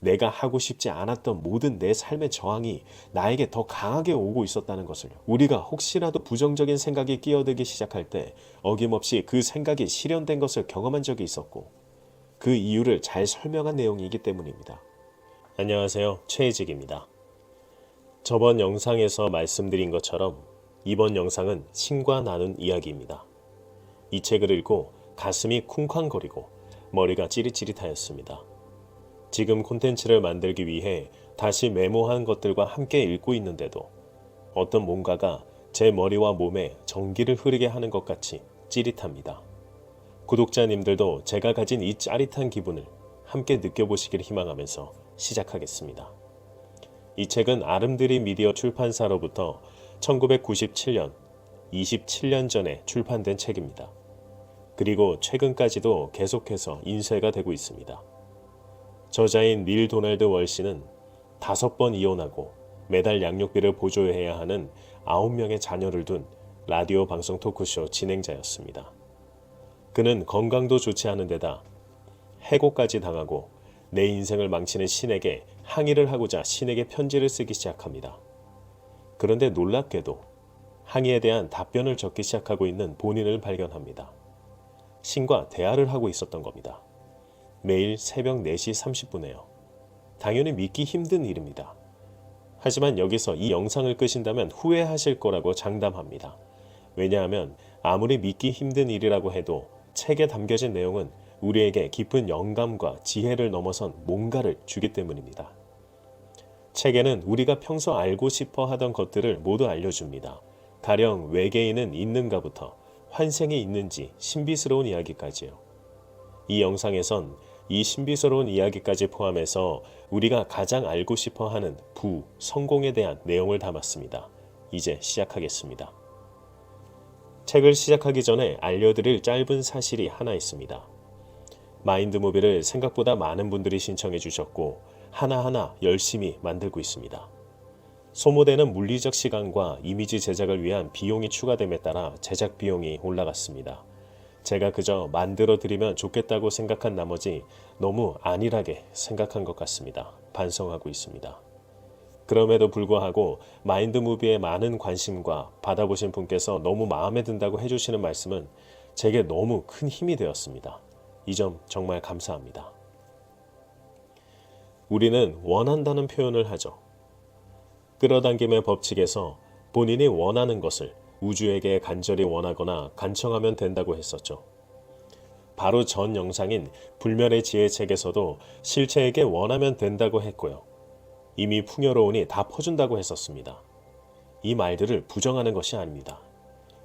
내가 하고 싶지 않았던 모든 내 삶의 저항이 나에게 더 강하게 오고 있었다는 것을요. 우리가 혹시라도 부정적인 생각이 끼어들기 시작할 때 어김없이 그 생각이 실현된 것을 경험한 적이 있었고 그 이유를 잘 설명한 내용이기 때문입니다. 안녕하세요. 최혜직입니다. 저번 영상에서 말씀드린 것처럼 이번 영상은 신과 나눈 이야기입니다. 이 책을 읽고 가슴이 쿵쾅거리고 머리가 찌릿찌릿하였습니다. 지금 콘텐츠를 만들기 위해 다시 메모한 것들과 함께 읽고 있는데도 어떤 뭔가가 제 머리와 몸에 전기를 흐르게 하는 것 같이 찌릿합니다. 구독자님들도 제가 가진 이 짜릿한 기분을 함께 느껴보시길 희망하면서 시작하겠습니다. 이 책은 아름드리 미디어 출판사로부터 1997년, 27년 전에 출판된 책입니다. 그리고 최근까지도 계속해서 인쇄가 되고 있습니다. 저자인 닐 도널드 월시는 다섯 번 이혼하고 매달 양육비를 보조해야 하는 아홉 명의 자녀를 둔 라디오 방송 토크쇼 진행자였습니다. 그는 건강도 좋지 않은 데다 해고까지 당하고 내 인생을 망치는 신에게 항의를 하고자 신에게 편지를 쓰기 시작합니다. 그런데 놀랍게도 항의에 대한 답변을 적기 시작하고 있는 본인을 발견합니다. 신과 대화를 하고 있었던 겁니다. 매일 새벽 4시 30분에요. 당연히 믿기 힘든 일입니다. 하지만 여기서 이 영상을 끄신다면 후회하실 거라고 장담합니다. 왜냐하면 아무리 믿기 힘든 일이라고 해도 책에 담겨진 내용은 우리에게 깊은 영감과 지혜를 넘어선 뭔가를 주기 때문입니다. 책에는 우리가 평소 알고 싶어 하던 것들을 모두 알려줍니다. 가령 외계인은 있는가부터 환생이 있는지 신비스러운 이야기까지요. 이 영상에선 이 신비스러운 이야기까지 포함해서 우리가 가장 알고 싶어 하는 부, 성공에 대한 내용을 담았습니다. 이제 시작하겠습니다. 책을 시작하기 전에 알려드릴 짧은 사실이 하나 있습니다. 마인드무비를 생각보다 많은 분들이 신청해 주셨고 하나하나 열심히 만들고 있습니다. 소모되는 물리적 시간과 이미지 제작을 위한 비용이 추가됨에 따라 제작 비용이 올라갔습니다. 제가 그저 만들어 드리면 좋겠다고 생각한 나머지 너무 안일하게 생각한 것 같습니다. 반성하고 있습니다. 그럼에도 불구하고 마인드 무비에 많은 관심과 받아보신 분께서 너무 마음에 든다고 해주시는 말씀은 제게 너무 큰 힘이 되었습니다. 이 점 정말 감사합니다. 우리는 원한다는 표현을 하죠. 끌어당김의 법칙에서 본인이 원하는 것을 우주에게 간절히 원하거나 간청하면 된다고 했었죠. 바로 전 영상인 불멸의 지혜 책에서도 실체에게 원하면 된다고 했고요. 이미 풍요로우니 다 퍼준다고 했었습니다. 이 말들을 부정하는 것이 아닙니다.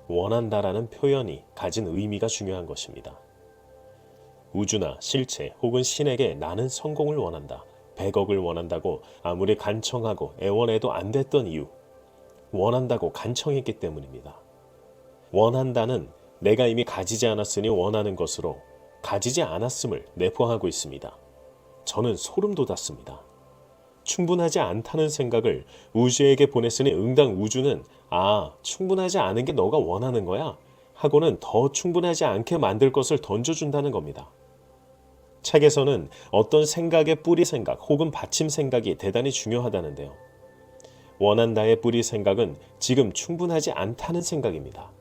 원한다라는 표현이 가진 의미가 중요한 것입니다. 우주나 실체 혹은 신에게 나는 성공을 원한다. 100억을 원한다고 아무리 간청하고 애원해도 안 됐던 이유. 원한다고 간청했기 때문입니다. 원한다는 내가 이미 가지지 않았으니 원하는 것으로 가지지 않았음을 내포하고 있습니다. 저는 소름 돋았습니다. 충분하지 않다는 생각을 우주에게 보냈으니 응당 우주는 아, 충분하지 않은 게 너가 원하는 거야? 하고는 더 충분하지 않게 만들 것을 던져준다는 겁니다. 책에서는 어떤 생각의 뿌리 생각 혹은 받침 생각이 대단히 중요하다는데요. 원한다의 뿌리 생각은 지금 충분하지 않다는 생각입니다.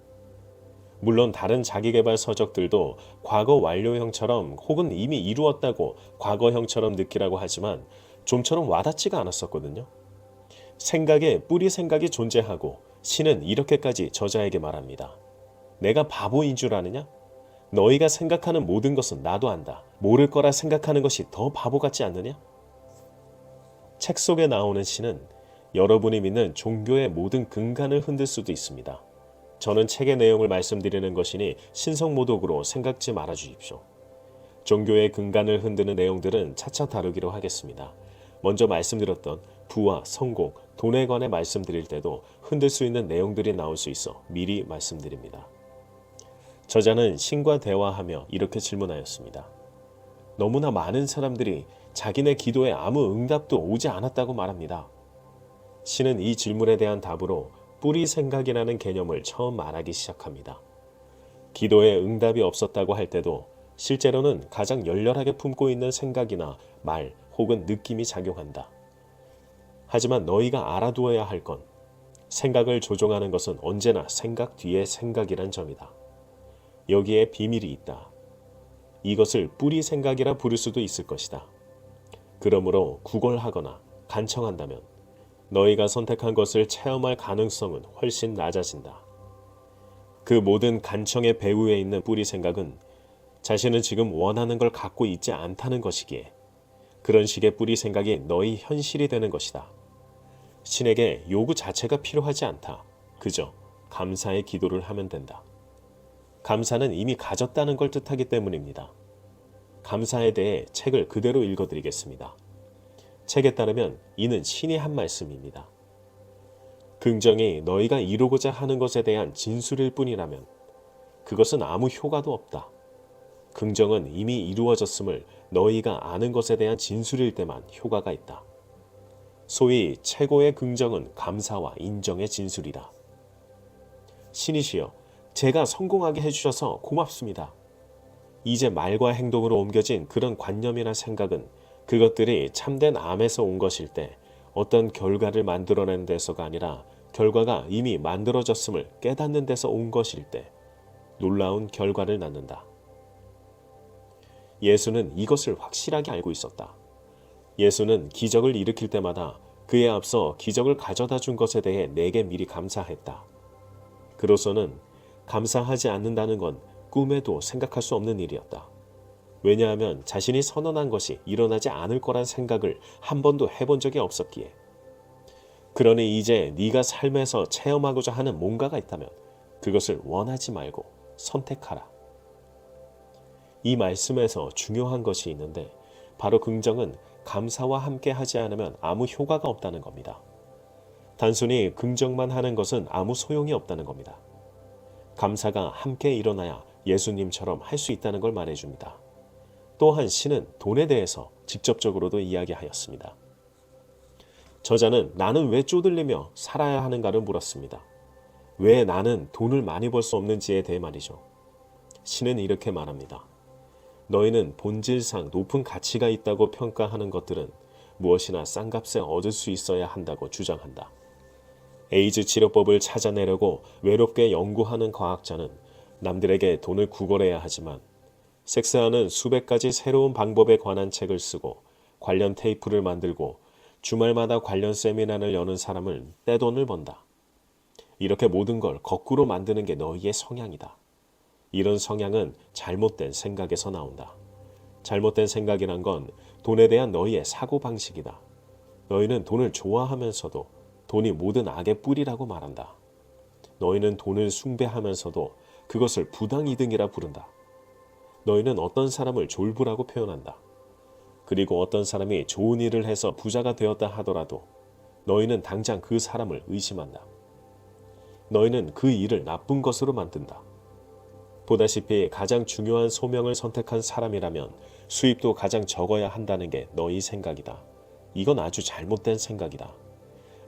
물론 다른 자기개발 서적들도 과거 완료형처럼 혹은 이미 이루었다고 과거형처럼 느끼라고 하지만 좀처럼 와닿지가 않았었거든요. 생각에 뿌리 생각이 존재하고 신은 이렇게까지 저자에게 말합니다. 내가 바보인 줄 아느냐? 너희가 생각하는 모든 것은 나도 안다. 모를 거라 생각하는 것이 더 바보 같지 않느냐? 책 속에 나오는 신은 여러분이 믿는 종교의 모든 근간을 흔들 수도 있습니다. 저는 책의 내용을 말씀드리는 것이니 신성모독으로 생각지 말아 주십시오. 종교의 근간을 흔드는 내용들은 차차 다루기로 하겠습니다. 먼저 말씀드렸던 부와 성공, 돈에 관해 말씀드릴 때도 흔들 수 있는 내용들이 나올 수 있어 미리 말씀드립니다. 저자는 신과 대화하며 이렇게 질문하였습니다. 너무나 많은 사람들이 자기네 기도에 아무 응답도 오지 않았다고 말합니다. 신은 이 질문에 대한 답으로 뿌리 생각이라는 개념을 처음 말하기 시작합니다. 기도에 응답이 없었다고 할 때도 실제로는 가장 열렬하게 품고 있는 생각이나 말 혹은 느낌이 작용한다. 하지만 너희가 알아두어야 할 건 생각을 조종하는 것은 언제나 생각 뒤에 생각이란 점이다. 여기에 비밀이 있다. 이것을 뿌리 생각이라 부를 수도 있을 것이다. 그러므로 구걸하거나 간청한다면 너희가 선택한 것을 체험할 가능성은 훨씬 낮아진다. 그 모든 간청의 배후에 있는 뿌리 생각은 자신은 지금 원하는 걸 갖고 있지 않다는 것이기에 그런 식의 뿌리 생각이 너희 현실이 되는 것이다. 신에게 요구 자체가 필요하지 않다. 그저 감사의 기도를 하면 된다. 감사는 이미 가졌다는 걸 뜻하기 때문입니다. 감사에 대해 책을 그대로 읽어드리겠습니다. 책에 따르면 이는 신이 한 말씀입니다. 긍정이 너희가 이루고자 하는 것에 대한 진술일 뿐이라면 그것은 아무 효과도 없다. 긍정은 이미 이루어졌음을 너희가 아는 것에 대한 진술일 때만 효과가 있다. 소위 최고의 긍정은 감사와 인정의 진술이다. 신이시여, 제가 성공하게 해주셔서 고맙습니다. 이제 말과 행동으로 옮겨진 그런 관념이나 생각은 그것들이 참된 암에서 온 것일 때 어떤 결과를 만들어낸 데서가 아니라 결과가 이미 만들어졌음을 깨닫는 데서 온 것일 때 놀라운 결과를 낳는다. 예수는 이것을 확실하게 알고 있었다. 예수는 기적을 일으킬 때마다 그에 앞서 기적을 가져다 준 것에 대해 내게 미리 감사했다. 그로서는 감사하지 않는다는 건 꿈에도 생각할 수 없는 일이었다. 왜냐하면 자신이 선언한 것이 일어나지 않을 거란 생각을 한 번도 해본 적이 없었기에. 그러니 이제 네가 삶에서 체험하고자 하는 뭔가가 있다면 그것을 원하지 말고 선택하라. 이 말씀에서 중요한 것이 있는데 바로 긍정은 감사와 함께 하지 않으면 아무 효과가 없다는 겁니다. 단순히 긍정만 하는 것은 아무 소용이 없다는 겁니다. 감사가 함께 일어나야 예수님처럼 할 수 있다는 걸 말해줍니다. 또한 신은 돈에 대해서 직접적으로도 이야기하였습니다. 저자는 나는 왜 쪼들리며 살아야 하는가를 물었습니다. 왜 나는 돈을 많이 벌 수 없는지에 대해 말이죠. 신은 이렇게 말합니다. 너희는 본질상 높은 가치가 있다고 평가하는 것들은 무엇이나 싼 값에 얻을 수 있어야 한다고 주장한다. 에이즈 치료법을 찾아내려고 외롭게 연구하는 과학자는 남들에게 돈을 구걸해야 하지만 섹스하는 수백 가지 새로운 방법에 관한 책을 쓰고 관련 테이프를 만들고 주말마다 관련 세미나를 여는 사람을 떼돈을 번다. 이렇게 모든 걸 거꾸로 만드는 게 너희의 성향이다. 이런 성향은 잘못된 생각에서 나온다. 잘못된 생각이란 건 돈에 대한 너희의 사고방식이다. 너희는 돈을 좋아하면서도 돈이 모든 악의 뿌리라고 말한다. 너희는 돈을 숭배하면서도 그것을 부당이득이라 부른다. 너희는 어떤 사람을 졸부라고 표현한다. 그리고 어떤 사람이 좋은 일을 해서 부자가 되었다 하더라도 너희는 당장 그 사람을 의심한다. 너희는 그 일을 나쁜 것으로 만든다. 보다시피 가장 중요한 소명을 선택한 사람이라면 수입도 가장 적어야 한다는 게 너희 생각이다. 이건 아주 잘못된 생각이다.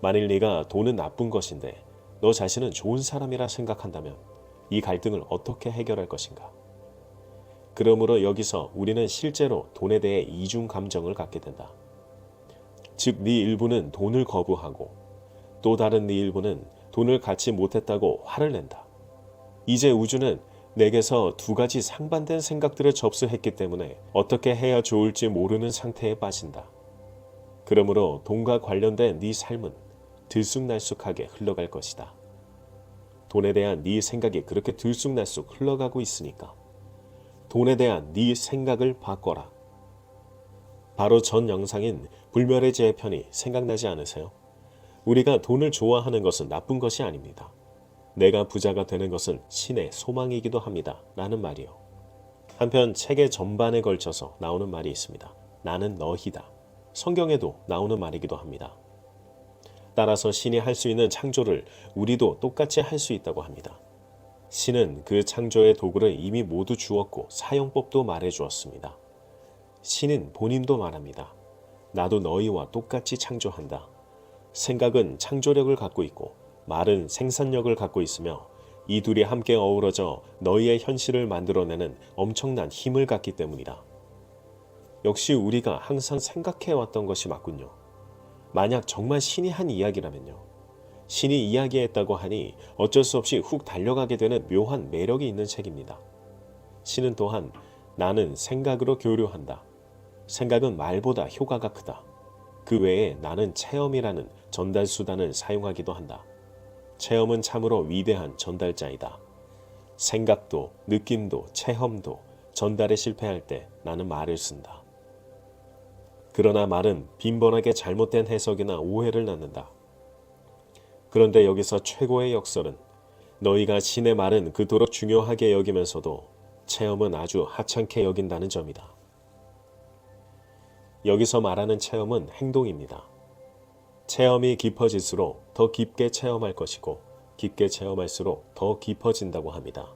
만일 네가 돈은 나쁜 것인데 너 자신은 좋은 사람이라 생각한다면 이 갈등을 어떻게 해결할 것인가? 그러므로 여기서 우리는 실제로 돈에 대해 이중 감정을 갖게 된다. 즉, 네 일부는 돈을 거부하고 또 다른 네 일부는 돈을 갖지 못했다고 화를 낸다. 이제 우주는 내게서 두 가지 상반된 생각들을 접수했기 때문에 어떻게 해야 좋을지 모르는 상태에 빠진다. 그러므로 돈과 관련된 네 삶은 들쑥날쑥하게 흘러갈 것이다. 돈에 대한 네 생각이 그렇게 들쑥날쑥 흘러가고 있으니까 돈에 대한 네 생각을 바꿔라. 바로 전 영상인 불멸의 제 편이 생각나지 않으세요? 우리가 돈을 좋아하는 것은 나쁜 것이 아닙니다. 내가 부자가 되는 것은 신의 소망이기도 합니다. 라는 말이요. 한편 책의 전반에 걸쳐서 나오는 말이 있습니다. 나는 너희다. 성경에도 나오는 말이기도 합니다. 따라서 신이 할 수 있는 창조를 우리도 똑같이 할 수 있다고 합니다. 신은 그 창조의 도구를 이미 모두 주었고 사용법도 말해 주었습니다. 신은 본인도 말합니다. 나도 너희와 똑같이 창조한다. 생각은 창조력을 갖고 있고 말은 생산력을 갖고 있으며 이 둘이 함께 어우러져 너희의 현실을 만들어내는 엄청난 힘을 갖기 때문이다. 역시 우리가 항상 생각해왔던 것이 맞군요. 만약 정말 신이 한 이야기라면요. 신이 이야기했다고 하니 어쩔 수 없이 훅 달려가게 되는 묘한 매력이 있는 책입니다. 신은 또한 나는 생각으로 교류한다. 생각은 말보다 효과가 크다. 그 외에 나는 체험이라는 전달 수단을 사용하기도 한다. 체험은 참으로 위대한 전달자이다. 생각도, 느낌도, 체험도 전달에 실패할 때 나는 말을 쓴다. 그러나 말은 빈번하게 잘못된 해석이나 오해를 낳는다. 그런데 여기서 최고의 역설은 너희가 신의 말은 그토록 중요하게 여기면서도 체험은 아주 하찮게 여긴다는 점이다. 여기서 말하는 체험은 행동입니다. 체험이 깊어질수록 더 깊게 체험할 것이고 깊게 체험할수록 더 깊어진다고 합니다.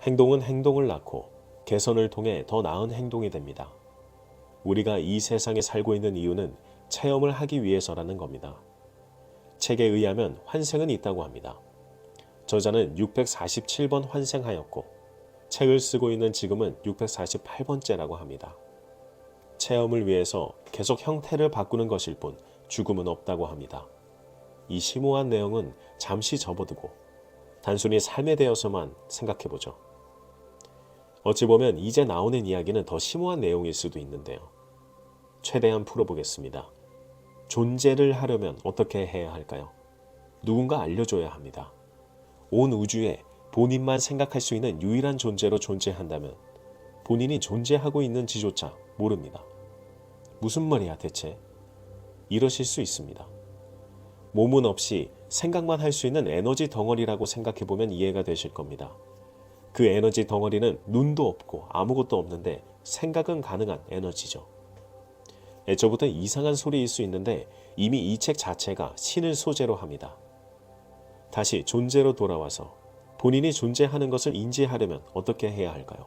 행동은 행동을 낳고 개선을 통해 더 나은 행동이 됩니다. 우리가 이 세상에 살고 있는 이유는 체험을 하기 위해서라는 겁니다. 책에 의하면 환생은 있다고 합니다. 저자는 647번 환생하였고 책을 쓰고 있는 지금은 648번째라고 합니다. 체험을 위해서 계속 형태를 바꾸는 것일 뿐 죽음은 없다고 합니다. 이 심오한 내용은 잠시 접어두고 단순히 삶에 대해서만 생각해 보죠. 어찌 보면 이제 나오는 이야기는 더 심오한 내용일 수도 있는데요. 최대한 풀어보겠습니다. 존재를 하려면 어떻게 해야 할까요? 누군가 알려줘야 합니다. 온 우주에 본인만 생각할 수 있는 유일한 존재로 존재한다면 본인이 존재하고 있는지조차 모릅니다. 무슨 말이야 대체? 이러실 수 있습니다. 몸은 없이 생각만 할 수 있는 에너지 덩어리라고 생각해 보면 이해가 되실 겁니다. 그 에너지 덩어리는 눈도 없고 아무것도 없는데 생각은 가능한 에너지죠. 애초부터 이상한 소리일 수 있는데 이미 이 책 자체가 신을 소재로 합니다. 다시 존재로 돌아와서 본인이 존재하는 것을 인지하려면 어떻게 해야 할까요?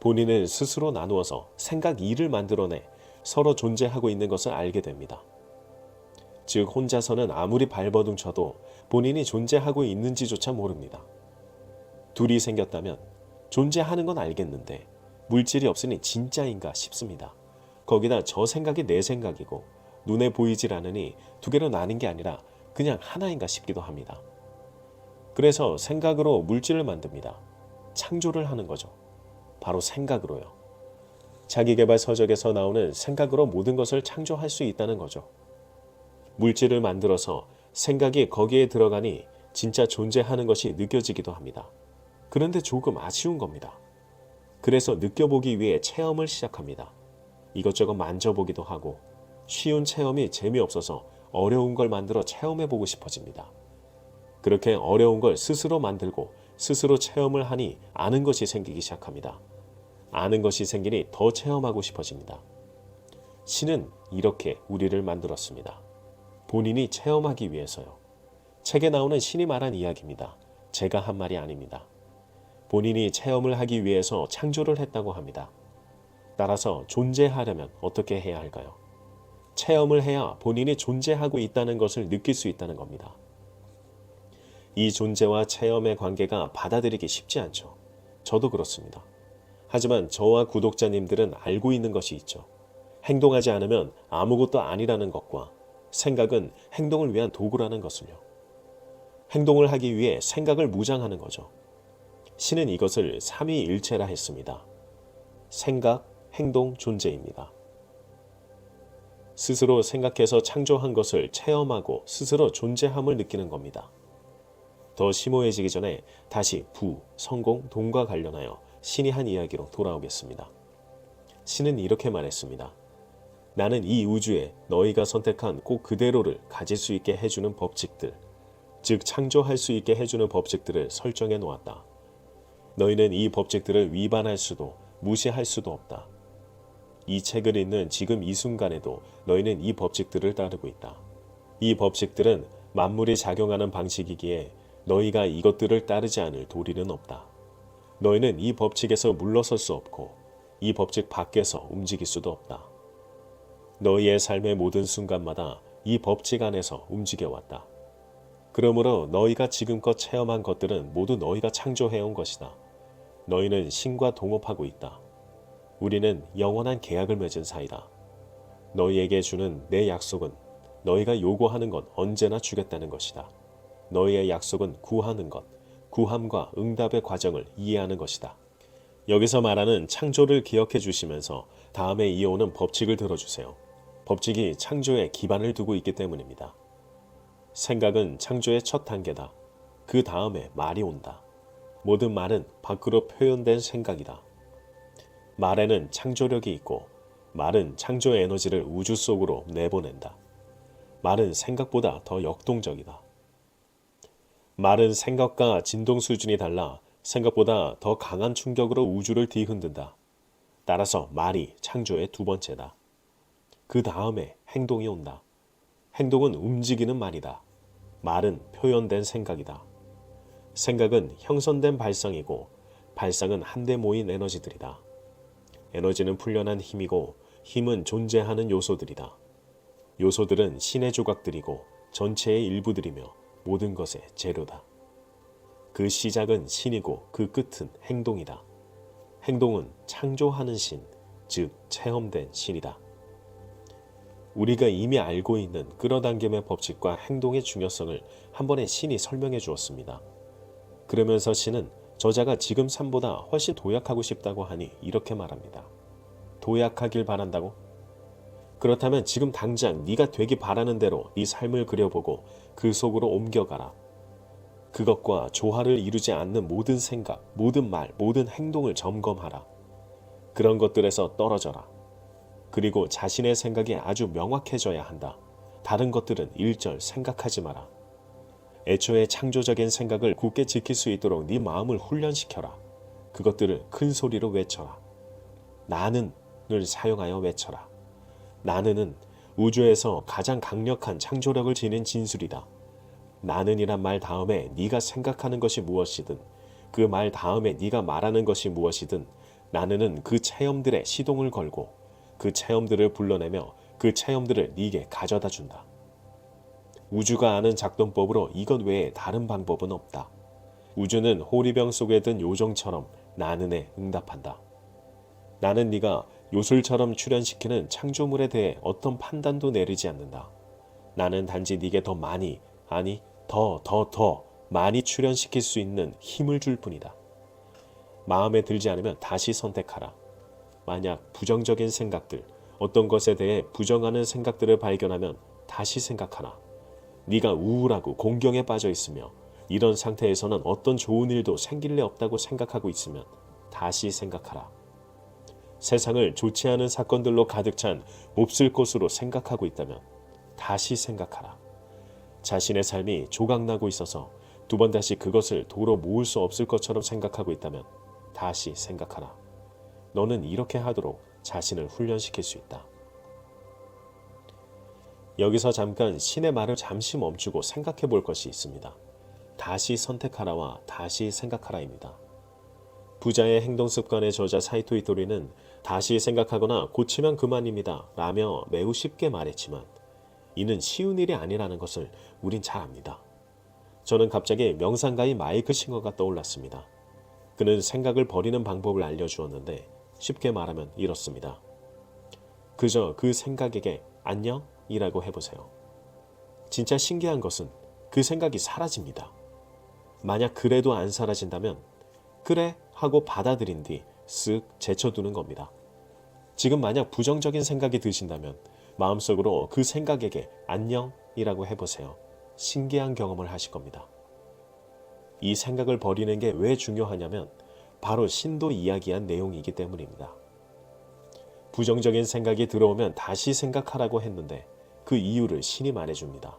본인을 스스로 나누어서 생각 2를 만들어내 서로 존재하고 있는 것을 알게 됩니다. 즉 혼자서는 아무리 발버둥 쳐도 본인이 존재하고 있는지조차 모릅니다. 둘이 생겼다면 존재하는 건 알겠는데 물질이 없으니 진짜인가 싶습니다. 거기다 저 생각이 내 생각이고 눈에 보이질 않으니 두 개로 나뉜 게 아니라 그냥 하나인가 싶기도 합니다. 그래서 생각으로 물질을 만듭니다. 창조를 하는 거죠. 바로 생각으로요. 자기개발 서적에서 나오는 생각으로 모든 것을 창조할 수 있다는 거죠. 물질을 만들어서 생각이 거기에 들어가니 진짜 존재하는 것이 느껴지기도 합니다. 그런데 조금 아쉬운 겁니다. 그래서 느껴보기 위해 체험을 시작합니다. 이것저것 만져보기도 하고 쉬운 체험이 재미없어서 어려운 걸 만들어 체험해보고 싶어집니다. 그렇게 어려운 걸 스스로 만들고 스스로 체험을 하니 아는 것이 생기기 시작합니다. 아는 것이 생기니 더 체험하고 싶어집니다. 신은 이렇게 우리를 만들었습니다. 본인이 체험하기 위해서요. 책에 나오는 신이 말한 이야기입니다. 제가 한 말이 아닙니다. 본인이 체험을 하기 위해서 창조를 했다고 합니다. 따라서 존재하려면 어떻게 해야 할까요? 체험을 해야 본인이 존재하고 있다는 것을 느낄 수 있다는 겁니다. 이 존재와 체험의 관계가 받아들이기 쉽지 않죠. 저도 그렇습니다. 하지만 저와 구독자님들은 알고 있는 것이 있죠. 행동하지 않으면 아무것도 아니라는 것과 생각은 행동을 위한 도구라는 것을요. 행동을 하기 위해 생각을 무장하는 거죠. 신은 이것을 삼위일체라 했습니다. 생각, 행동, 존재입니다. 스스로 생각해서 창조한 것을 체험하고 스스로 존재함을 느끼는 겁니다. 더 심오해지기 전에 다시 부, 성공, 돈과 관련하여 신이 한 이야기로 돌아오겠습니다. 신은 이렇게 말했습니다. 나는 이 우주에 너희가 선택한 꼭 그대로를 가질 수 있게 해주는 법칙들, 즉 창조할 수 있게 해주는 법칙들을 설정해 놓았다. 너희는 이 법칙들을 위반할 수도 무시할 수도 없다. 이 책을 읽는 지금 이 순간에도 너희는 이 법칙들을 따르고 있다. 이 법칙들은 만물이 작용하는 방식이기에 너희가 이것들을 따르지 않을 도리는 없다. 너희는 이 법칙에서 물러설 수 없고 이 법칙 밖에서 움직일 수도 없다. 너희의 삶의 모든 순간마다 이 법칙 안에서 움직여왔다. 그러므로 너희가 지금껏 체험한 것들은 모두 너희가 창조해온 것이다. 너희는 신과 동업하고 있다. 우리는 영원한 계약을 맺은 사이다. 너희에게 주는 내 약속은 너희가 요구하는 것 언제나 주겠다는 것이다. 너희의 약속은 구하는 것, 구함과 응답의 과정을 이해하는 것이다. 여기서 말하는 창조를 기억해 주시면서 다음에 이어오는 법칙을 들어주세요. 법칙이 창조에 기반을 두고 있기 때문입니다. 생각은 창조의 첫 단계다. 그 다음에 말이 온다. 모든 말은 밖으로 표현된 생각이다. 말에는 창조력이 있고 말은 창조 에너지를 우주 속으로 내보낸다. 말은 생각보다 더 역동적이다. 말은 생각과 진동 수준이 달라 생각보다 더 강한 충격으로 우주를 뒤흔든다. 따라서 말이 창조의 두 번째다. 그 다음에 행동이 온다. 행동은 움직이는 말이다. 말은 표현된 생각이다. 생각은 형성된 발상이고 발상은 한데 모인 에너지들이다. 에너지는 풀려난 힘이고 힘은 존재하는 요소들이다. 요소들은 신의 조각들이고 전체의 일부들이며 모든 것의 재료다. 그 시작은 신이고 그 끝은 행동이다. 행동은 창조하는 신, 즉 체험된 신이다. 우리가 이미 알고 있는 끌어당김의 법칙과 행동의 중요성을 한 번에 신이 설명해 주었습니다. 그러면서 신은 저자가 지금 삶보다 훨씬 도약하고 싶다고 하니 이렇게 말합니다. 도약하길 바란다고? 그렇다면 지금 당장 네가 되기 바라는 대로 네 삶을 그려보고 그 속으로 옮겨가라. 그것과 조화를 이루지 않는 모든 생각, 모든 말, 모든 행동을 점검하라. 그런 것들에서 떨어져라. 그리고 자신의 생각이 아주 명확해져야 한다. 다른 것들은 일절 생각하지 마라. 애초에 창조적인 생각을 굳게 지킬 수 있도록 네 마음을 훈련시켜라. 그것들을 큰 소리로 외쳐라. 나는을 사용하여 외쳐라. 나는은 우주에서 가장 강력한 창조력을 지닌 진술이다. 나는이란 말 다음에 네가 생각하는 것이 무엇이든 그 말 다음에 네가 말하는 것이 무엇이든 나는은 그 체험들의 시동을 걸고 그 체험들을 불러내며 그 체험들을 네게 가져다 준다. 우주가 아는 작동법으로 이것 외에 다른 방법은 없다. 우주는 호리병 속에 든 요정처럼 나는에 응답한다. 나는 네가 요술처럼 출현시키는 창조물에 대해 어떤 판단도 내리지 않는다. 나는 단지 네게 더 많이, 아니 더, 더, 더 많이 출현시킬 수 있는 힘을 줄 뿐이다. 마음에 들지 않으면 다시 선택하라. 만약 부정적인 생각들, 어떤 것에 대해 부정하는 생각들을 발견하면 다시 생각하라. 네가 우울하고 공경에 빠져 있으며 이런 상태에서는 어떤 좋은 일도 생길 리 없다고 생각하고 있으면 다시 생각하라. 세상을 좋지 않은 사건들로 가득 찬 몹쓸 곳으로 생각하고 있다면 다시 생각하라. 자신의 삶이 조각나고 있어서 두 번 다시 그것을 도로 모을 수 없을 것처럼 생각하고 있다면 다시 생각하라. 너는 이렇게 하도록 자신을 훈련시킬 수 있다. 여기서 잠깐 신의 말을 잠시 멈추고 생각해 볼 것이 있습니다. 다시 선택하라와 다시 생각하라입니다. 부자의 행동 습관의 저자 사이토 이토리는 다시 생각하거나 고치면 그만입니다. 라며 매우 쉽게 말했지만 이는 쉬운 일이 아니라는 것을 우린 잘 압니다. 저는 갑자기 명상가의 마이크 싱어가 떠올랐습니다. 그는 생각을 버리는 방법을 알려주었는데 쉽게 말하면 이렇습니다. 그저 그 생각에게 안녕 이라고 해보세요. 진짜 신기한 것은 그 생각이 사라집니다. 만약 그래도 안 사라진다면 그래 하고 받아들인 뒤 쓱 제쳐두는 겁니다. 지금 만약 부정적인 생각이 드신다면 마음속으로 그 생각에게 안녕이라고 해보세요. 신기한 경험을 하실 겁니다. 이 생각을 버리는 게 왜 중요하냐면 바로 신도 이야기한 내용이기 때문입니다. 부정적인 생각이 들어오면 다시 생각하라고 했는데 그 이유를 신이 말해줍니다.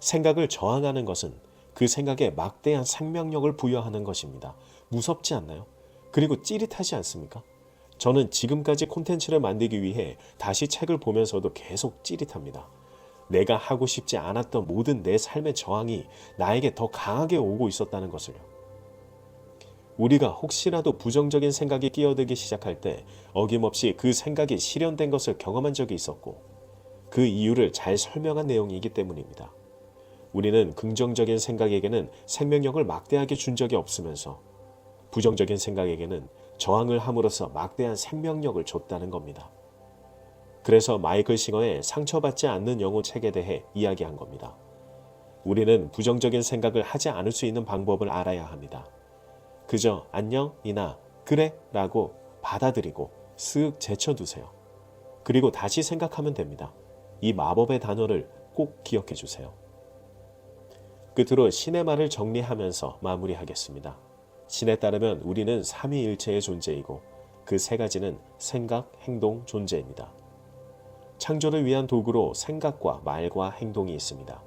생각을 저항하는 것은 그 생각에 막대한 생명력을 부여하는 것입니다. 무섭지 않나요? 그리고 찌릿하지 않습니까? 저는 지금까지 콘텐츠를 만들기 위해 다시 책을 보면서도 계속 찌릿합니다. 내가 하고 싶지 않았던 모든 내 삶의 저항이 나에게 더 강하게 오고 있었다는 것을요. 우리가 혹시라도 부정적인 생각이 끼어들기 시작할 때 어김없이 그 생각이 실현된 것을 경험한 적이 있었고 그 이유를 잘 설명한 내용이기 때문입니다. 우리는 긍정적인 생각에게는 생명력을 막대하게 준 적이 없으면서 부정적인 생각에게는 저항을 함으로써 막대한 생명력을 줬다는 겁니다. 그래서 마이클 싱어의 상처받지 않는 영혼 책에 대해 이야기한 겁니다. 우리는 부정적인 생각을 하지 않을 수 있는 방법을 알아야 합니다. 그저 안녕이나 그래 라고 받아들이고 쓱 제쳐두세요. 그리고 다시 생각하면 됩니다. 이 마법의 단어를 꼭 기억해 주세요. 끝으로 신의 말을 정리하면서 마무리하겠습니다. 신에 따르면 우리는 삼위일체의 존재이고 그 세 가지는 생각, 행동, 존재입니다. 창조를 위한 도구로 생각과 말과 행동이 있습니다.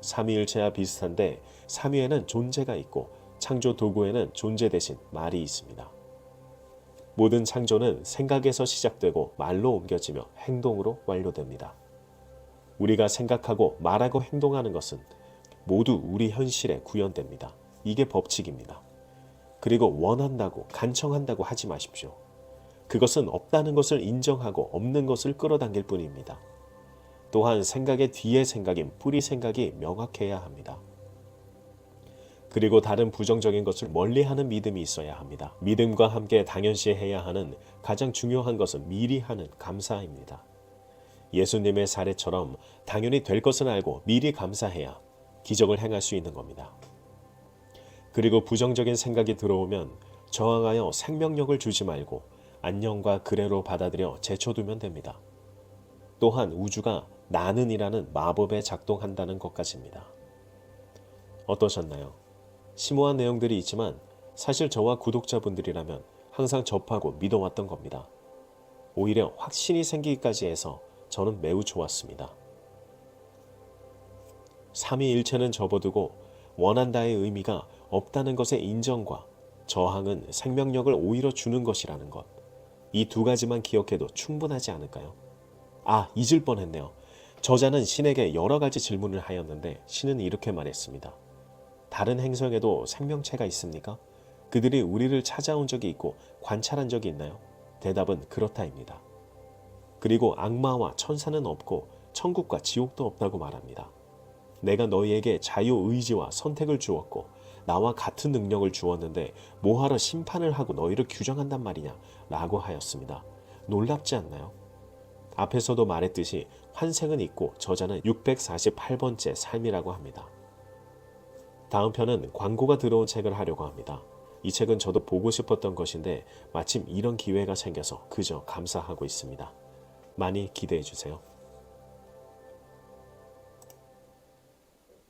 삼위일체와 비슷한데 삼위에는 존재가 있고 창조 도구에는 존재 대신 말이 있습니다. 모든 창조는 생각에서 시작되고 말로 옮겨지며 행동으로 완료됩니다. 우리가 생각하고 말하고 행동하는 것은 모두 우리 현실에 구현됩니다. 이게 법칙입니다. 그리고 원한다고 간청한다고 하지 마십시오. 그것은 없다는 것을 인정하고 없는 것을 끌어당길 뿐입니다. 또한 생각의 뒤의 생각인 뿌리 생각이 명확해야 합니다. 그리고 다른 부정적인 것을 멀리하는 믿음이 있어야 합니다. 믿음과 함께 당연시해야 하는 가장 중요한 것은 미리 하는 감사입니다. 예수님의 사례처럼 당연히 될 것을 알고 미리 감사해야 기적을 행할 수 있는 겁니다. 그리고 부정적인 생각이 들어오면 저항하여 생명력을 주지 말고 안녕과 그래로 받아들여 제쳐두면 됩니다. 또한 우주가 나는이라는 마법에 작동한다는 것까지입니다. 어떠셨나요? 심오한 내용들이 있지만 사실 저와 구독자분들이라면 항상 접하고 믿어왔던 겁니다. 오히려 확신이 생기기까지 해서 저는 매우 좋았습니다. 삼위일체는 접어두고 원한다의 의미가 없다는 것의 인정과 저항은 생명력을 오히려 주는 것이라는 것. 이 두 가지만 기억해도 충분하지 않을까요? 아, 잊을 뻔했네요. 저자는 신에게 여러 가지 질문을 하였는데 신은 이렇게 말했습니다. 다른 행성에도 생명체가 있습니까? 그들이 우리를 찾아온 적이 있고 관찰한 적이 있나요? 대답은 그렇다입니다. 그리고 악마와 천사는 없고 천국과 지옥도 없다고 말합니다. 내가 너희에게 자유의지와 선택을 주었고 나와 같은 능력을 주었는데 뭐하러 심판을 하고 너희를 규정한단 말이냐 라고 하였습니다. 놀랍지 않나요? 앞에서도 말했듯이 환생은 있고 저자는 648번째 삶이라고 합니다. 다음 편은 광고가 들어온 책을 하려고 합니다. 이 책은 저도 보고 싶었던 것인데 마침 이런 기회가 생겨서 그저 감사하고 있습니다. 많이 기대해 주세요.